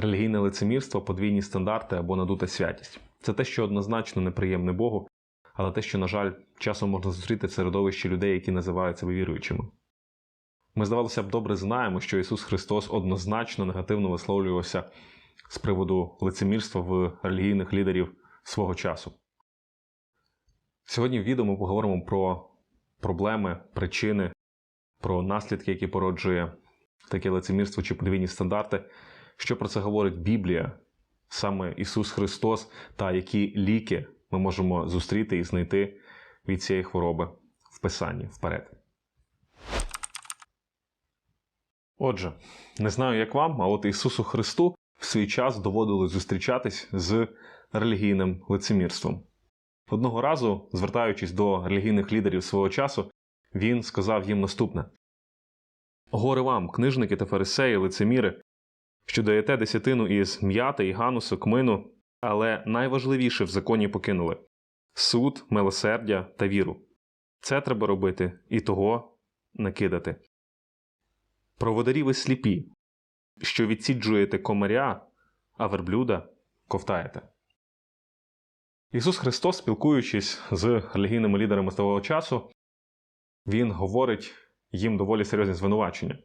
Релігійне лицемірство, подвійні стандарти або надута святість це те, що однозначно неприємне Богу, але те, що, на жаль, часом можна зустріти в середовищі людей, які називають себе віруючими. Ми, здавалося б, добре знаємо, що Ісус Христос однозначно негативно висловлювався з приводу лицемірства в релігійних лідерів свого часу. Сьогодні в відео ми поговоримо про проблеми, причини, про наслідки, які породжує таке лицемірство чи подвійні стандарти, що про це говорить Біблія, саме Ісус Христос, та які ліки ми можемо зустріти і знайти від цієї хвороби в Писанні вперед. Отже, не знаю, як вам, а от Ісусу Христу в свій час доводилось зустрічатись з релігійним лицемірством. Одного разу, звертаючись до релігійних лідерів свого часу, він сказав їм наступне: Горе вам, книжники та фарисеї, лицеміри, що даєте десятину із м'яти і ганусу, кмину, але найважливіше в законі покинули суд, милосердя та віру. Це треба робити і того не кидати. Проводарі ви сліпі, що відсіджуєте комаря, а верблюда ковтаєте. Ісус Христос, спілкуючись з релігійними лідерами того часу, Він говорить їм доволі серйозні звинувачення.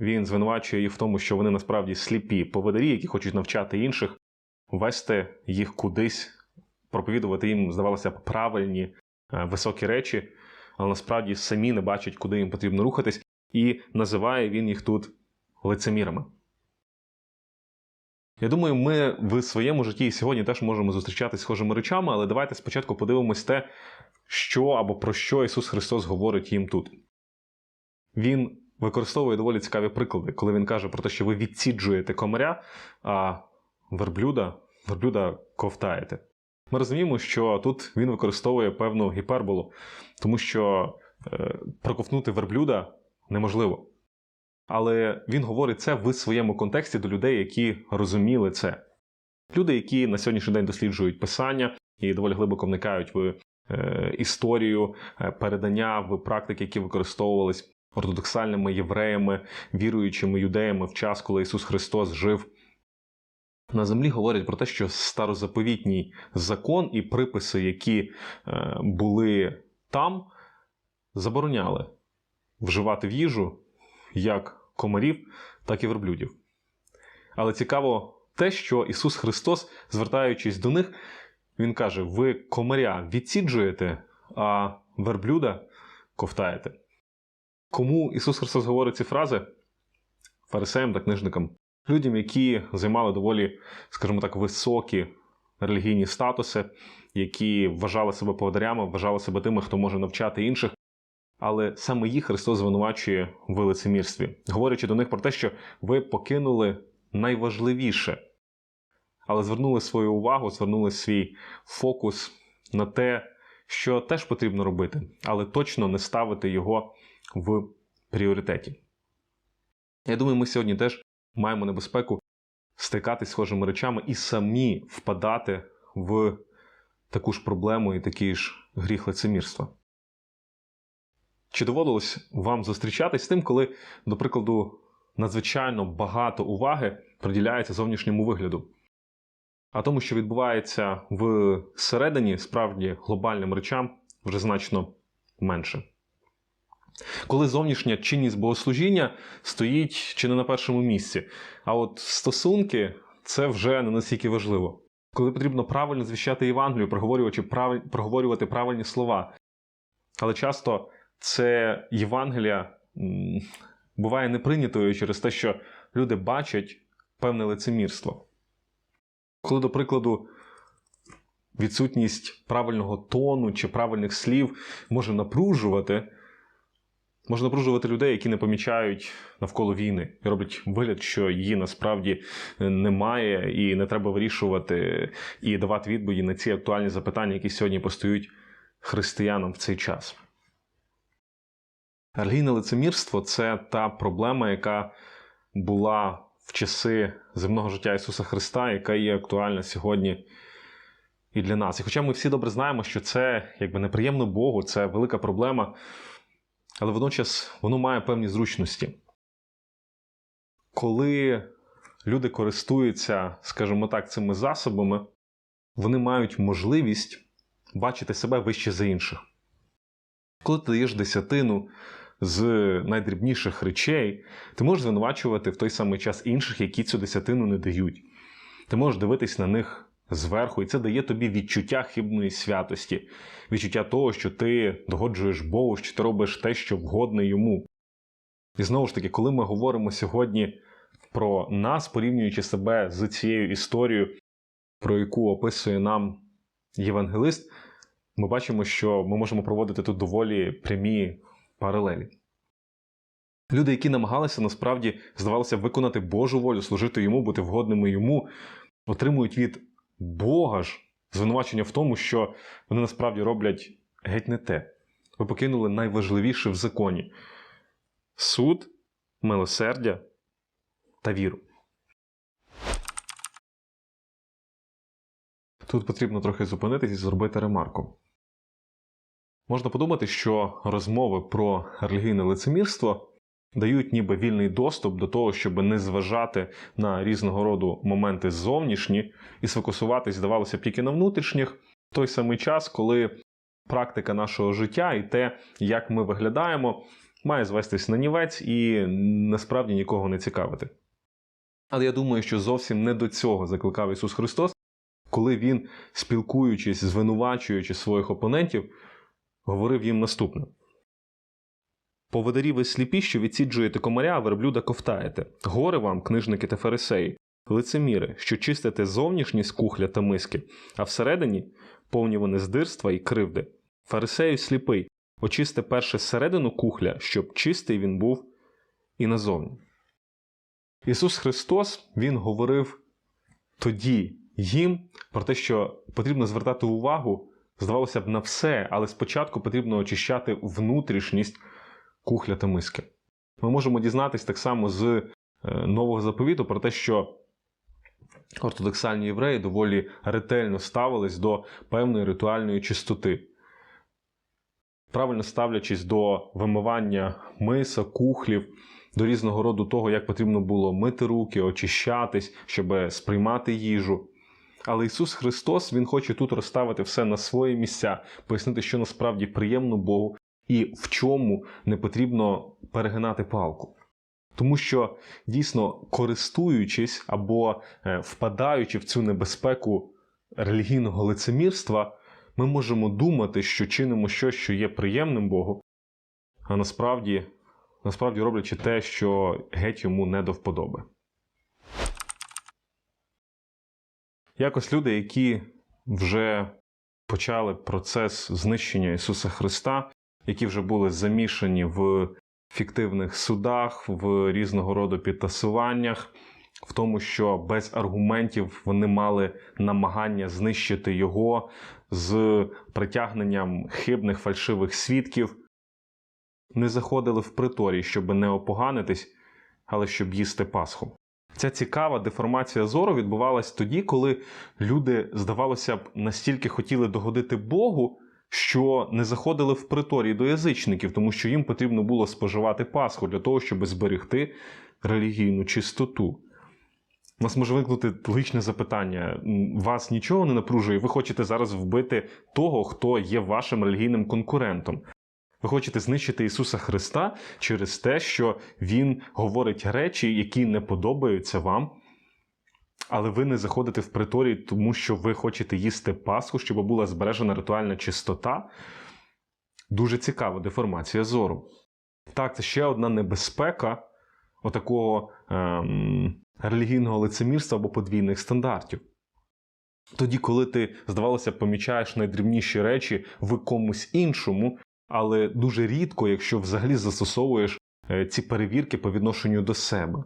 Він звинувачує їх в тому, що вони насправді сліпі поводарі, які хочуть навчати інших, вести їх кудись, проповідувати їм, здавалося б, правильні, е, високі речі, але насправді самі не бачать, куди їм потрібно рухатись, і називає він їх тут лицемірами. Я думаю, ми в своєму житті і сьогодні теж можемо зустрічатися схожими речами, але давайте спочатку подивимось те, що або про що Ісус Христос говорить їм тут. Він використовує доволі цікаві приклади, коли він каже про те, що ви відсіджуєте комаря, а верблюда, верблюда ковтаєте. Ми розуміємо, що тут він використовує певну гіперболу, тому що е, проковтнути верблюда неможливо. Але він говорить це в своєму контексті до людей, які розуміли це. Люди, які на сьогоднішній день досліджують писання і доволі глибоко вникають в е, історію, е, передання в практики, які використовувались ортодоксальними євреями, віруючими юдеями в час, коли Ісус Христос жив. На землі говорять про те, що старозаповітній закон і приписи, які е, були там, забороняли вживати в їжу як комарів, так і верблюдів. Але цікаво те, що Ісус Христос, звертаючись до них, Він каже: ви комаря відсіджуєте, а верблюда ковтаєте. Кому Ісус Христос говорить ці фрази? Фарисеям та книжникам, людям, які займали доволі, скажімо так, високі релігійні статуси, які вважали себе поводарями, вважали себе тими, хто може навчати інших. Але саме їх Христос звинувачує в лицемірстві, говорячи до них про те, що ви покинули найважливіше, але звернули свою увагу, звернули свій фокус на те, що теж потрібно робити, але точно не ставити його в пріоритеті. Я думаю, ми сьогодні теж маємо небезпеку стикатись схожими речами і самі впадати в таку ж проблему і такий ж гріх лицемірства. Чи доводилось вам зустрічатись з тим, коли, до прикладу, надзвичайно багато уваги приділяється зовнішньому вигляду? А тому, що відбувається всередині, справді глобальним речам вже значно менше. Коли зовнішня чинність богослужіння стоїть чи не на першому місці, а от стосунки це вже не настільки важливо. Коли потрібно правильно звіщати Євангелію, проговорювати, проговорювати правильні слова. Але часто це Євангелія буває неприйнятою через те, що люди бачать певне лицемірство. Коли, до прикладу, відсутність правильного тону чи правильних слів може напружувати, може напружувати людей, які не помічають навколо війни, і роблять вигляд, що її насправді немає, і не треба вирішувати і давати відповіді на ці актуальні запитання, які сьогодні постають християнам в цей час. Релігійне лицемірство це та проблема, яка була в часи земного життя Ісуса Христа, яка є актуальна сьогодні і для нас. І хоча ми всі добре знаємо, що це якби неприємно Богу, це велика проблема, але водночас воно має певні зручності. Коли люди користуються, скажімо так, цими засобами, вони мають можливість бачити себе вище за інших. Коли ти даєш десятину з найдрібніших речей, ти можеш звинувачувати в той самий час інших, які цю десятину не дають. Ти можеш дивитись на них зверху, і це дає тобі відчуття хибної святості, відчуття того, що ти догоджуєш Богу, що ти робиш те, що вгодне йому. І знову ж таки, коли ми говоримо сьогодні про нас, порівнюючи себе з цією історією, про яку описує нам євангелист, ми бачимо, що ми можемо проводити тут доволі прямі паралелі. Люди, які намагалися насправді, здавалося, виконати Божу волю, служити йому, бути вгодними йому, отримують від Бога ж звинувачення в тому, що вони насправді роблять геть не те. Ви покинули найважливіше в законі суд, милосердя та віру. Тут потрібно трохи зупинитись і зробити ремарку. Можна подумати, що розмови про релігійне лицемірство дають ніби вільний доступ до того, щоб не зважати на різного роду моменти зовнішні і сфокусуватись, здавалося б, тільки на внутрішніх, в той самий час, коли практика нашого життя і те, як ми виглядаємо, має звестись на нівець і насправді нікого не цікавити. Але я думаю, що зовсім не до цього закликав Ісус Христос, коли Він, спілкуючись, звинувачуючи своїх опонентів, говорив їм наступне. Поводарі ви сліпі, що відсіджуєте комаря, а верблюда ковтаєте. Горе вам, книжники та фарисеї, лицеміри, що чистите зовнішність кухля та миски, а всередині повні вони здирства і кривди. Фарисею сліпий, очисти перше середину кухля, щоб чистий він був і назовні. Ісус Христос Він говорив тоді їм про те, що потрібно звертати увагу, здавалося б, на все, але спочатку потрібно очищати внутрішність кухля та миски. Ми можемо дізнатися так само з е, нового заповіту про те, що ортодоксальні євреї доволі ретельно ставились до певної ритуальної чистоти. Правильно ставлячись до вимивання миса, кухлів, до різного роду того, як потрібно було мити руки, очищатись, щоб сприймати їжу. Але Ісус Христос Він хоче тут розставити все на свої місця, пояснити, що насправді приємно Богу і в чому не потрібно перегинати палку. Тому що дійсно користуючись або е, впадаючи в цю небезпеку релігійного лицемірства, ми можемо думати, що чинимо щось, що є приємним Богу, а насправді, насправді роблячи те, що геть йому не до вподоби. Якось люди, які вже почали процес знищення Ісуса Христа, які вже були замішані в фіктивних судах, в різного роду підтасуваннях, в тому, що без аргументів вони мали намагання знищити його з притягненням хибних фальшивих свідків, не заходили в приторій, щоб не опоганитись, але щоб їсти Пасху. Ця цікава деформація зору відбувалась тоді, коли люди, здавалося б, настільки хотіли догодити Богу, що не заходили в приторій до язичників, тому що їм потрібно було споживати Пасху для того, щоб зберегти релігійну чистоту. У нас може виникнути логічне запитання: вас нічого не напружує, ви хочете зараз вбити того, хто є вашим релігійним конкурентом. Ви хочете знищити Ісуса Христа через те, що Він говорить речі, які не подобаються вам, але ви не заходите в приторій, тому що ви хочете їсти Пасху, щоб була збережена ритуальна чистота. Дуже цікава деформація зору. Так, це ще одна небезпека отакого ем, релігійного лицемірства або подвійних стандартів. Тоді, коли ти, здавалося, помічаєш найдрібніші речі в комусь іншому, але дуже рідко, якщо взагалі застосовуєш е, ці перевірки по відношенню до себе.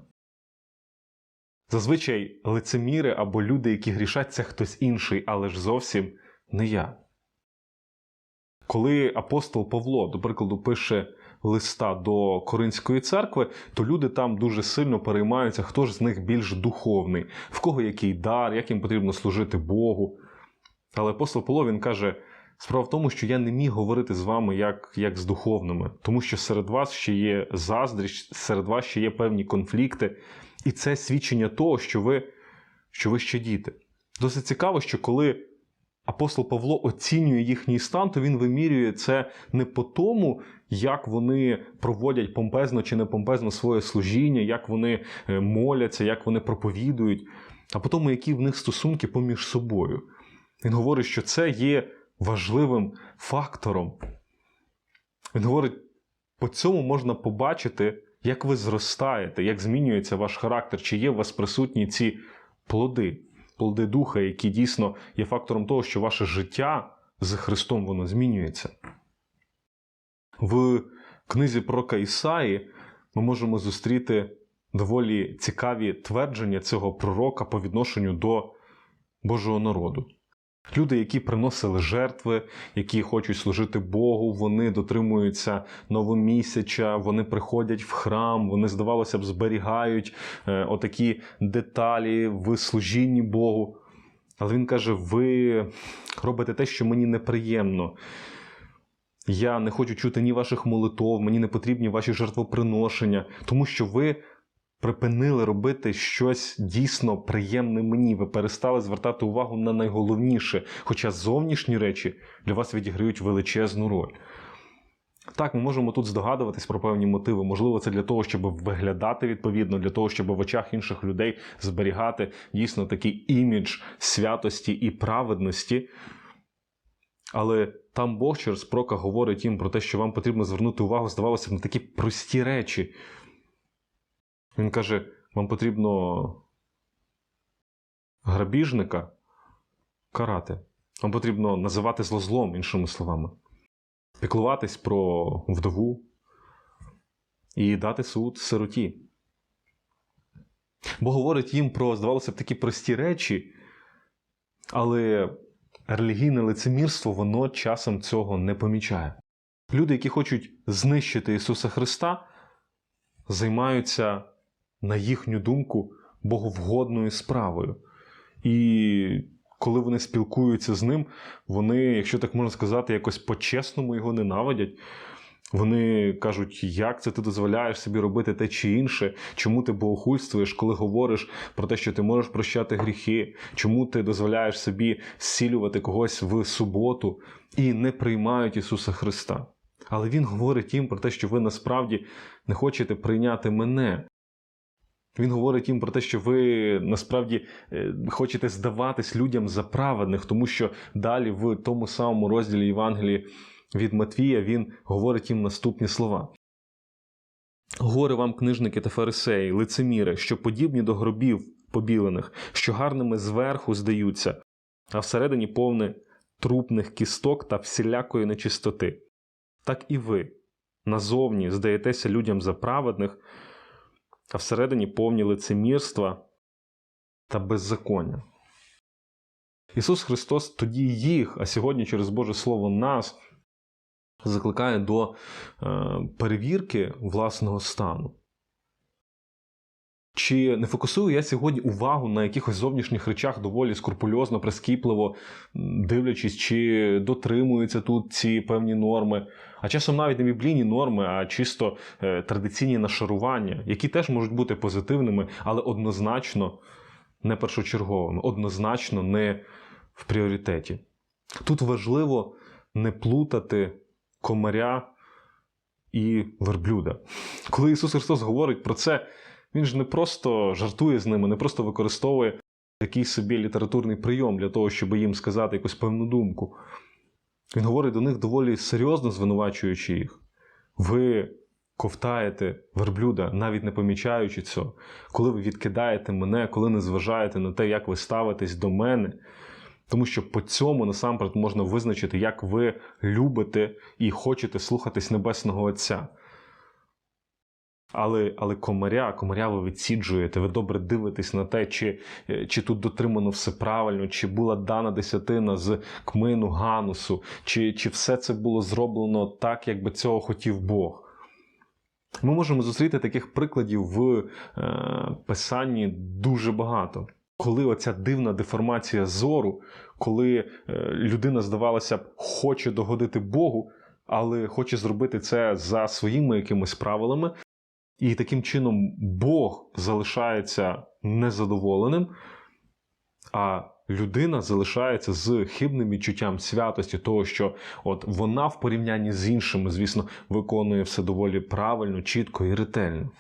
Зазвичай лицеміри або люди, які грішать, це хтось інший, але ж зовсім не я. Коли апостол Павло, до прикладу, пише листа до Коринської церкви, то люди там дуже сильно переймаються, хто ж з них більш духовний, в кого який дар, як їм потрібно служити Богу. Але апостол Павло він каже: справа в тому, що я не міг говорити з вами як, як з духовними, тому що серед вас ще є заздрість, серед вас ще є певні конфлікти. І це свідчення того, що ви, що ви ще діти. Досить цікаво, що коли апостол Павло оцінює їхній стан, то він вимірює це не по тому, як вони проводять помпезно чи не помпезно своє служіння, як вони е, моляться, як вони проповідують, а по тому, які в них стосунки поміж собою. Він говорить, що це є важливим фактором. Він говорить, по цьому можна побачити, як ви зростаєте, як змінюється ваш характер, чи є у вас присутні ці плоди, плоди духа, які дійсно є фактором того, що ваше життя з Христом воно змінюється. В книзі пророка Ісаї ми можемо зустріти доволі цікаві твердження цього пророка по відношенню до Божого народу. Люди, які приносили жертви, які хочуть служити Богу, вони дотримуються новомісяча, вони приходять в храм, вони, здавалося б, зберігають е, отакі деталі в служінні Богу. Але він каже: ви робите те, що мені неприємно. Я не хочу чути ні ваших молитов, мені не потрібні ваші жертвоприношення, тому що ви припинили робити щось дійсно приємне мені. Ви перестали звертати увагу на найголовніше, хоча зовнішні речі для вас відіграють величезну роль. Так, ми можемо тут здогадуватись про певні мотиви. Можливо, це для того, щоб виглядати відповідно, для того, щоб в очах інших людей зберігати дійсно такий імідж святості і праведності. Але там Бог через прока говорить їм про те, що вам потрібно звернути увагу, здавалося б, на такі прості речі. Він каже: вам потрібно грабіжника карати. Вам потрібно називати зло злом, іншими словами, піклуватись про вдову і дати суд сироті. Бо говорить їм про, здавалося б, такі прості речі, але релігійне лицемірство воно часом цього не помічає. Люди, які хочуть знищити Ісуса Христа, займаються, на їхню думку, боговгодною справою. І коли вони спілкуються з ним, вони, якщо так можна сказати, якось по-чесному його ненавидять. Вони кажуть, як це ти дозволяєш собі робити те чи інше, чому ти богохульствуєш, коли говориш про те, що ти можеш прощати гріхи, чому ти дозволяєш собі зцілювати когось в суботу і не приймають Ісуса Христа. Але Він говорить їм про те, що ви насправді не хочете прийняти мене. Він говорить їм про те, що ви насправді е, хочете здаватись людям за праведних, тому що далі в тому самому розділі Євангелії від Матвія він говорить їм наступні слова. Горе вам, книжники та фарисеї, лицеміри, що подібні до гробів побілених, що гарними зверху здаються, а всередині повне трупних кісток та всілякої нечистоти. Так і ви назовні здаєтеся людям за праведних, а всередині повні лицемірства та беззаконня. Ісус Христос тоді їх, а сьогодні через Боже Слово нас закликає до е, перевірки власного стану. Чи не фокусую я сьогодні увагу на якихось зовнішніх речах доволі скрупульозно, прискіпливо, дивлячись, чи дотримуються тут ці певні норми, а часом навіть не біблійні норми, а чисто е, традиційні нашарування, які теж можуть бути позитивними, але однозначно не першочерговими, однозначно не в пріоритеті. Тут важливо не плутати комаря і верблюда. Коли Ісус Христос говорить про це, Він ж не просто жартує з ними, не просто використовує такий собі літературний прийом для того, щоб їм сказати якусь певну думку. Він говорить до них доволі серйозно звинувачуючи їх. Ви ковтаєте верблюда, навіть не помічаючи цього, коли ви відкидаєте мене, коли не зважаєте на те, як ви ставитесь до мене. Тому що по цьому насамперед можна визначити, як ви любите і хочете слухатись Небесного Отця. Але але комаря, комаря ви відсіджуєте, ви добре дивитесь на те, чи чи тут дотримано все правильно, чи була дана десятина з кмину Ганусу, чи, чи все це було зроблено так, як би цього хотів Бог. Ми можемо зустріти таких прикладів в е, писанні дуже багато. Коли оця дивна деформація зору, коли е, людина, здавалося б, хоче догодити Богу, але хоче зробити це за своїми якимись правилами, І таким чином Бог залишається незадоволеним, а людина залишається з хибним відчуттям святості, того, що от вона в порівнянні з іншими, звісно, виконує все доволі правильно, чітко і ретельно.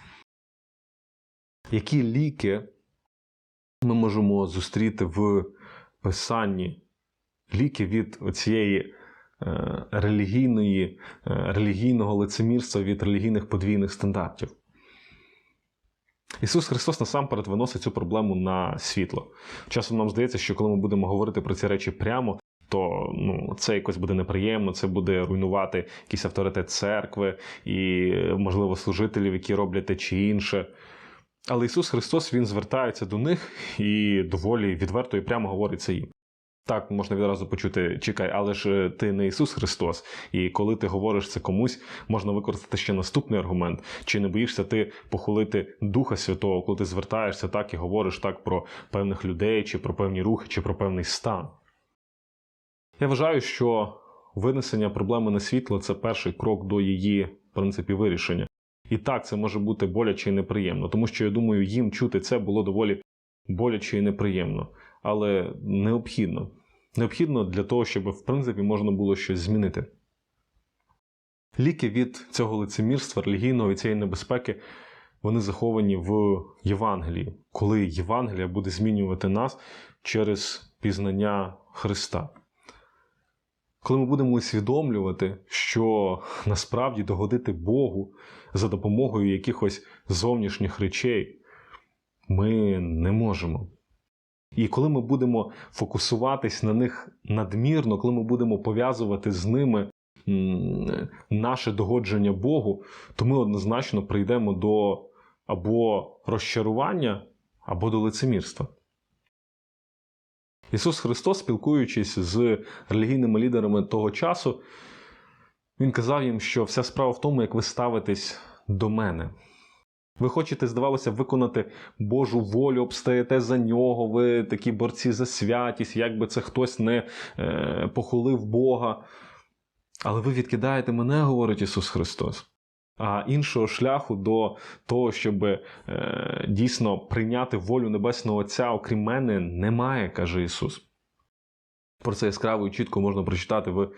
Які ліки ми можемо зустріти в писанні? Ліки від цієї е, релігійної, е, релігійного лицемірства, від релігійних подвійних стандартів. Ісус Христос насамперед виносить цю проблему на світло. Часом нам здається, що коли ми будемо говорити про ці речі прямо, то ну, це якось буде неприємно, це буде руйнувати якийсь авторитет церкви і, можливо, служителів, які роблять те чи інше. Але Ісус Христос Він звертається до них і доволі відверто і прямо говорить це їм. Так, можна відразу почути, чекай, але ж ти не Ісус Христос. І коли ти говориш це комусь, можна використати ще наступний аргумент. Чи не боїшся ти похвалити Духа Святого, коли ти звертаєшся так і говориш так про певних людей, чи про певні рухи, чи про певний стан? Я вважаю, що винесення проблеми на світло це перший крок до її, в принципі, вирішення. І так, це може бути боляче і неприємно, тому що я думаю, їм чути це було доволі боляче і неприємно, але необхідно. Необхідно для того, щоб в принципі можна було щось змінити. Ліки від цього лицемірства, релігійного і цієї небезпеки, вони заховані в Євангелії, коли Євангелія буде змінювати нас через пізнання Христа. Коли ми будемо усвідомлювати, що насправді догодити Богу за допомогою якихось зовнішніх речей ми не можемо. І коли ми будемо фокусуватись на них надмірно, коли ми будемо пов'язувати з ними наше догодження Богу, то ми однозначно прийдемо до або розчарування, або до лицемірства. Ісус Христос, спілкуючись з релігійними лідерами того часу, Він казав їм, що вся справа в тому, як ви ставитесь до мене. Ви хочете, здавалося, виконати Божу волю, обстаєте за нього, ви такі борці за святість, як би це хтось не е, похулив Бога. Але ви відкидаєте мене, говорить Ісус Христос. А іншого шляху до того, щоб е, дійсно прийняти волю Небесного Отця, окрім мене, немає, каже Ісус. Про це яскраво і чітко можна прочитати в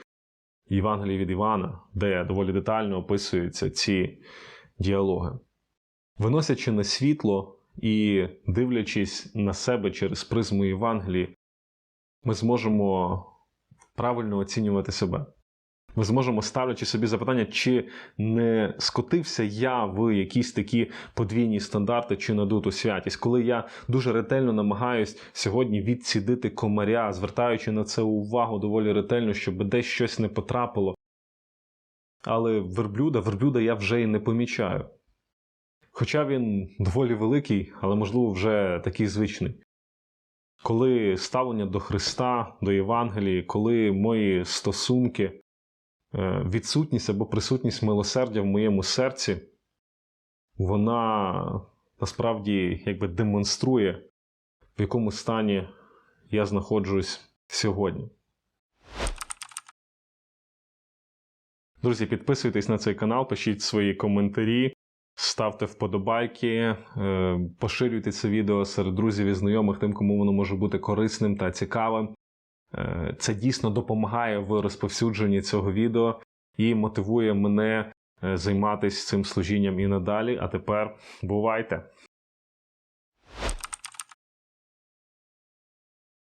Євангелії від Івана, де доволі детально описуються ці діалоги. Виносячи на світло і дивлячись на себе через призму Євангелії, ми зможемо правильно оцінювати себе. Ми зможемо ставлячи собі запитання, чи не скотився я в якісь такі подвійні стандарти чи надуту святість, коли я дуже ретельно намагаюсь сьогодні відсідити комаря, звертаючи на це увагу доволі ретельно, щоб десь щось не потрапило. Але верблюда, верблюда я вже і не помічаю. Хоча він доволі великий, але, можливо, вже такий звичний. Коли ставлення до Христа, до Євангелії, коли мої стосунки, е, відсутність або присутність милосердя в моєму серці, вона насправді якби демонструє, в якому стані я знаходжусь сьогодні. Друзі, підписуйтесь на цей канал, пишіть свої коментарі. Ставте вподобайки, е, поширюйте це відео серед друзів і знайомих, тим, кому воно може бути корисним та цікавим. Е, Це дійсно допомагає в розповсюдженні цього відео і мотивує мене е, займатися цим служінням і надалі. А тепер бувайте!